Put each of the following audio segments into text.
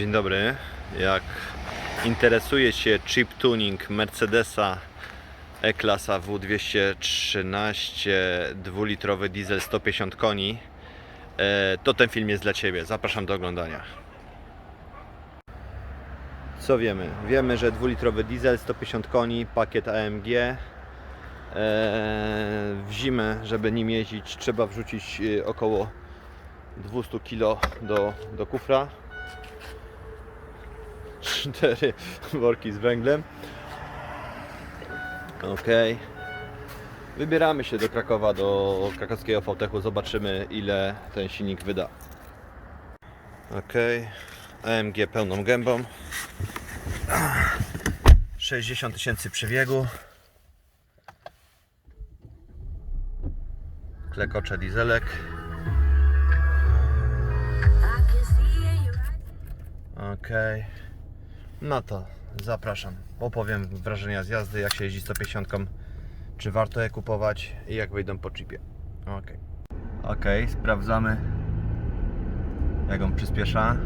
Dzień dobry. Jak interesuje się chip tuning Mercedesa E-klasa W213 dwulitrowy diesel 150 koni, e, to ten film jest dla Ciebie. Zapraszam do oglądania. Co wiemy? Wiemy, że dwulitrowy diesel 150 koni, pakiet AMG. E, W zimę, żeby nim jeździć, trzeba wrzucić e, około 200 kg do, do kufra. Cztery worki z węglem. Ok. Wybieramy się do Krakowa, do krakowskiego VTech-u. Zobaczymy ile ten silnik wyda. Ok. AMG pełną gębą. 60 tysięcy przebiegu. Klekocze dieselek. Okej. No to zapraszam. Opowiem wrażenia z jazdy, jak się jeździ 150, czy warto je kupować i jak wyjdą po chipie. Okej. Okej, sprawdzamy jak on przyspiesza.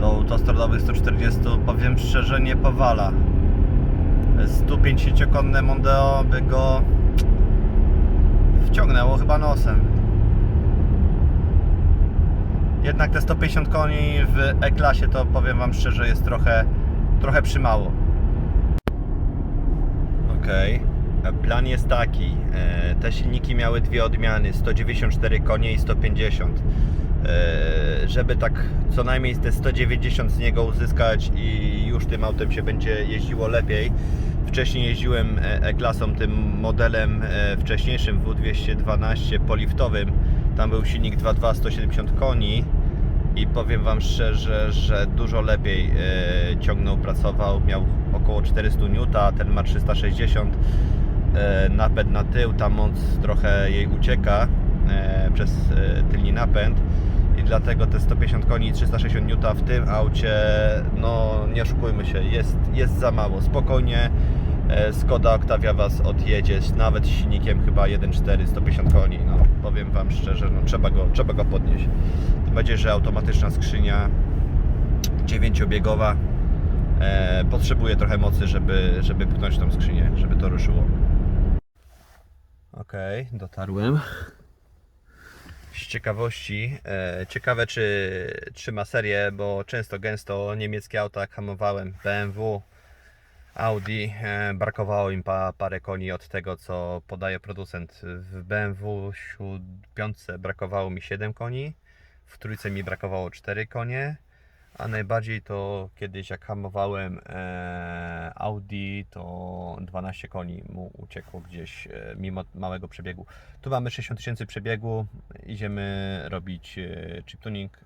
Do autostradowych 140 powiem szczerze nie powala. 150-konne Mondeo by go wciągnęło chyba nosem. Jednak te 150 koni w E-klasie to powiem Wam szczerze jest trochę, trochę przymało. Okej. Plan jest taki. e, Te silniki miały dwie odmiany: 194 konie i 150. E, Żeby tak co najmniej te 190 z niego uzyskać i już tym autem się będzie jeździło lepiej. Wcześniej jeździłem e, E-klasą, tym modelem e, wcześniejszym W212 poliftowym. Tam był silnik 2.2 170 koni i powiem Wam szczerze, że dużo lepiej ciągnął, pracował. Miał około 400 N, a ten ma 360 e, napęd na tył, ta moc trochę jej ucieka przez tylni napęd i dlatego te 150 koni i 360 N w tym aucie, no nie oszukujmy się, jest, jest za mało. Spokojnie e, Skoda Octavia Was odjedzie, nawet z silnikiem chyba 1.4, 150 koni, no powiem Wam szczerze, no trzeba go, trzeba go podnieść. Tym bardziej, że automatyczna skrzynia dziewięciobiegowa e, potrzebuje trochę mocy, żeby, żeby pchnąć tą skrzynię, żeby to ruszyło. Okej, dotarłem. Z ciekawości, e, ciekawe czy trzyma serię, bo często gęsto niemieckie auta jak hamowałem, BMW, Audi, e, brakowało im pa, parę koni od tego co podaje producent. W BMW 5 brakowało mi 7 koni, w trójce mi brakowało 4 konie, a najbardziej to kiedyś jak hamowałem e, Audi, to 12 koni mu uciekło gdzieś e, mimo małego przebiegu. Tu mamy 60 tysięcy przebiegu, idziemy robić e, chip tuning.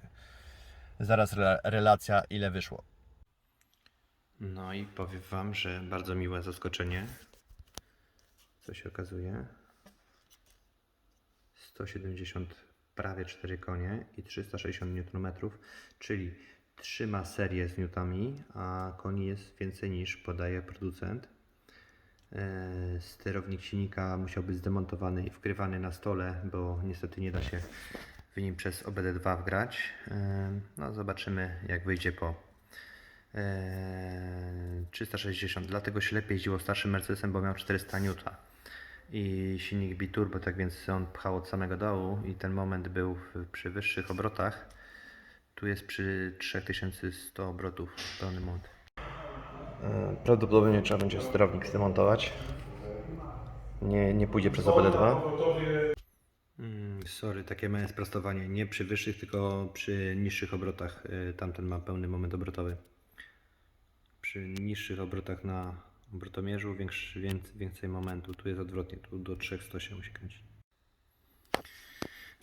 Zaraz re, relacja ile wyszło. No i powiem Wam, że bardzo miłe zaskoczenie. Co się okazuje? 170 prawie 4 konie i 360 Nm, czyli trzyma serię z newtami, a koni jest więcej niż podaje producent. E, Sterownik silnika musiał być zdemontowany i wkrywany na stole, bo niestety nie da się w nim przez OBD2 wgrać. E, No zobaczymy jak wyjdzie po e, 360. Dlatego się lepiej jeździło starszym Mercedesem, bo miał 400 N i silnik biturbo, tak więc on pchał od samego dołu i ten moment był przy wyższych obrotach. Tu jest przy 3100 obrotów pełny moment. E, Prawdopodobnie trzeba będzie sterownik zdemontować. Nie, nie pójdzie przez OBD2. Mm, sorry, takie małe sprostowanie. Nie przy wyższych, tylko przy niższych obrotach. Y, Tamten ma pełny moment obrotowy. Przy niższych obrotach na obrotomierzu większy, więcej, więcej momentu. Tu jest odwrotnie, tu do 300 się musi kręcić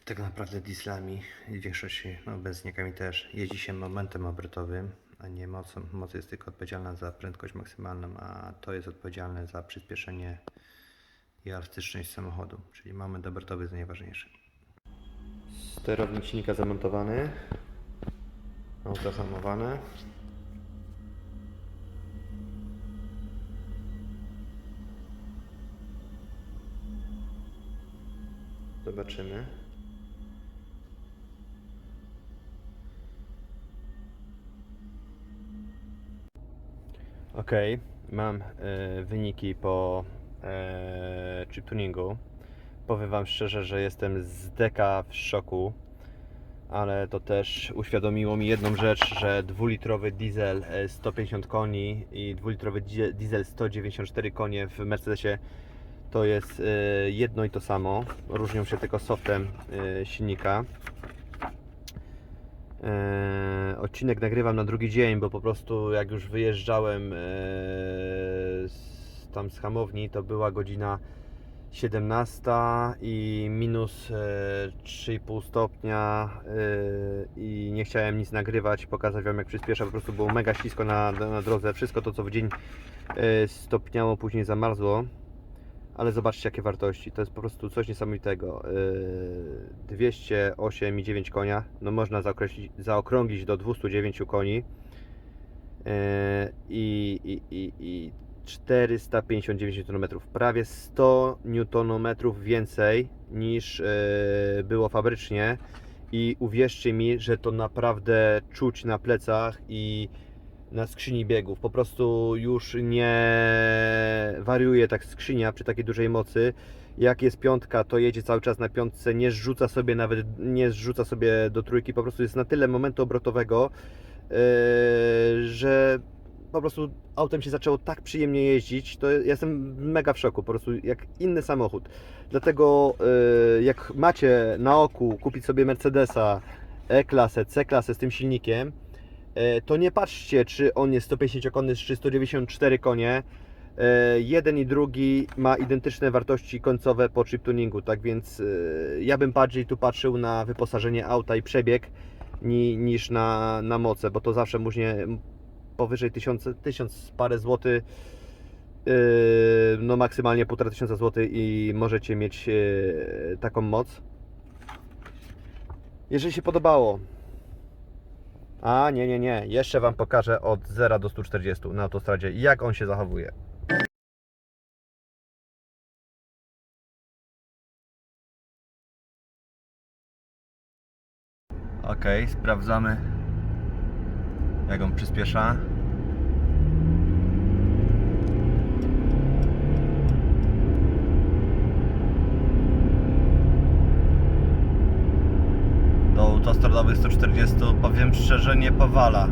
tak naprawdę dieslami i w większości obecnikami no, też jeździ się momentem obrotowym, a nie mocą. Moc jest tylko odpowiedzialna za prędkość maksymalną, a to jest odpowiedzialne za przyspieszenie i elastyczność samochodu, czyli moment obrotowy jest najważniejszy. Sterownik silnika zamontowany, auto hamowane. Zobaczymy. Ok, mam e, wyniki po e, chip tuningu. Powiem Wam szczerze, że jestem z deka w szoku, ale to też uświadomiło mi jedną rzecz, że dwulitrowy diesel e, 150 koni i dwulitrowy die- diesel 194 konie w Mercedesie to jest e, jedno i to samo. Różnią się tylko softem e, silnika. E, odcinek nagrywam na drugi dzień, bo po prostu jak już wyjeżdżałem e, tam z hamowni, to była godzina 17 i minus e, 3,5 stopnia e, i nie chciałem nic nagrywać, pokazać Wam jak przyspiesza, po prostu było mega ślisko na, na drodze, wszystko to co w dzień stopniało, później zamarzło. Ale zobaczcie jakie wartości, to jest po prostu coś niesamowitego. Yy, 208,9 konia, no można zaokrąglić do 209 koni. Yy, i, i, i, i 459 Nm, prawie 100 Nm więcej niż yy, było fabrycznie. I uwierzcie mi, że to naprawdę czuć na plecach i na skrzyni biegów. Po prostu już nie wariuje tak skrzynia przy takiej dużej mocy. Jak jest piątka, to jedzie cały czas na piątce, nie zrzuca sobie nawet, nie zrzuca sobie do trójki, po prostu jest na tyle momentu obrotowego, yy, że po prostu autem się zaczęło tak przyjemnie jeździć, to ja jestem mega w szoku, po prostu jak inny samochód. Dlatego yy, jak macie na oku kupić sobie Mercedesa E-klasę, C-klasę z tym silnikiem, to nie patrzcie, czy on jest 150-konny czy 194 konie. E, Jeden i drugi ma identyczne wartości końcowe po chip tuningu, tak więc e, ja bym bardziej tu patrzył na wyposażenie auta i przebieg ni, niż na, na moce, bo to zawsze muśnie powyżej 1000, 1000 parę złotych, e, no maksymalnie 1500 tysiąca złotych i możecie mieć e, taką moc. Jeżeli się podobało, a nie, nie, nie. Jeszcze Wam pokażę od 0 do 140 na autostradzie, jak on się zachowuje. Ok, sprawdzamy jak on przyspiesza. Do autostradowych 140 powiem szczerze nie powala.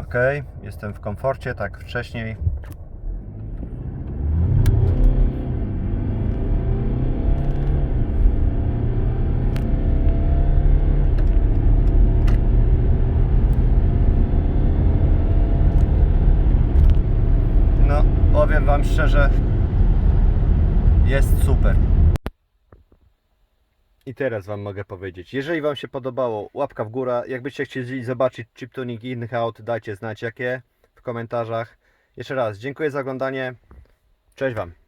Ok, jestem w komforcie, tak wcześniej. No, powiem Wam szczerze, jest super. I teraz Wam mogę powiedzieć, jeżeli Wam się podobało, łapka w górę. Jakbyście chcieli zobaczyć chip tuning i innych aut, dajcie znać jakie w komentarzach. Jeszcze raz, dziękuję za oglądanie. Cześć Wam.